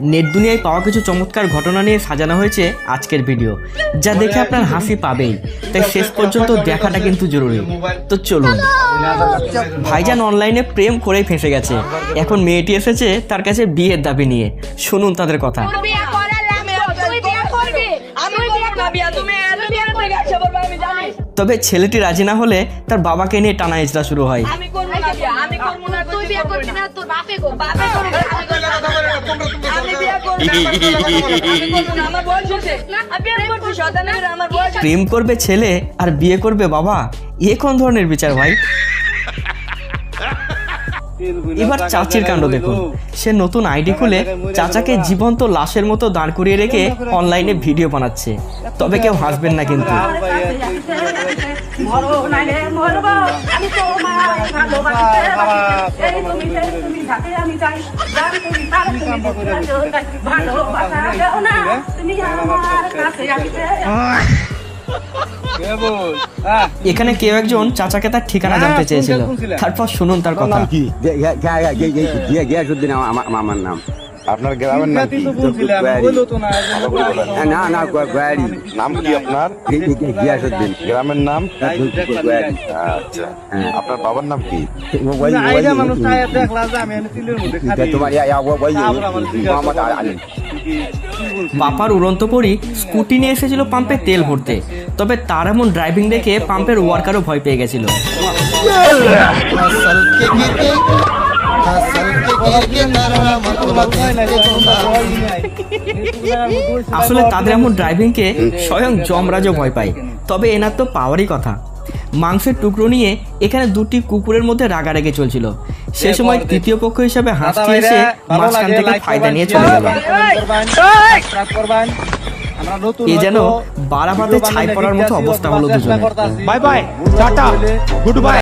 Net দুনিয়ায় পাওয়া কিছু চমৎকার ঘটনা নিয়ে সাজানো হয়েছে আজকের ভিডিও যা দেখে আপনার হাসি পাবেই। তাই শেষ পর্যন্ত দেখাটা কিন্তু জরুরি। তো চলুন। ভাইজান অনলাইনে প্রেম করেই ফেঁসে গেছে। এখন মেয়েটি এসেছে তার কাছে বিয়ের দাবি নিয়ে। শুনুন তাদের কথা। করে তবে ছেলেটি রাজি না হলে তার বাবাকে নিয়ে টানা ইজরা শুরু হয়। আমি করব না আমি করব না তুই বিয়ে করবি না। তোর বাপে করবে বাপে করবে প্রেম করবে ছেলে আর বিয়ে করবে বাবা? এ কোন ধরনের বিচার ভাই? এবার চাচির কাণ্ড দেখুন। সে নতুন আইডি খুলে চাচাকে জীবন্ত লাশের মতো দাঁড় করিয়ে রেখে অনলাইনে ভিডিও বানাচ্ছে। তবে কেউ হাসবেন না কিন্তু। মরো নাইলে মরবো। আমি তোমায় ভালোবাসতে এই তুমি যে তুমি যাকে আমি চাই যার তুমি তার তুমি ভালোবাসা তুমি আমার কাছে এখানে কেউ একজন চাচাকে তার ঠিকানা জানতে চেয়েছিল। তারপর শুনুন তার কথা। নাম কি? গিয়াসুদ্দিন আমার নাম। আপনার গ্রামের নাম কি? হ্যাঁ, না না। গোয়ারি। নাম কি আপনার? গিয়াসুদ্দিন গ্রামের নাম? আচ্ছা। আপনার বাবার নাম কি? তোমার বাপার উড়ন্ত পরি স্কুটি নিয়ে এসেছিল পাম্পে তেল ভরতে। তবে তার এমন ড্রাইভিং দেখে পাম্পের ওয়ার্কারও ভয় পেয়ে গেছিল। আসলে তাদের এমন ড্রাইভিংকে স্বয়ং যমরাজও ভয় পায়। তবে এনার তো পাওয়ারই কথা। মাংসের টুকরো নিয়ে এখানে দুটি কুকুরের মধ্যে রাগারাগি চলছিল। সে সময় তৃতীয় পক্ষ হিসাবে হাসতে এসে মাঝখান থেকে ফায়দা নিয়ে চলে গেল এ যেন বারাবাতে ছাই পড়ার মতো অবস্থা হলো দুজনে bye bye tata good bye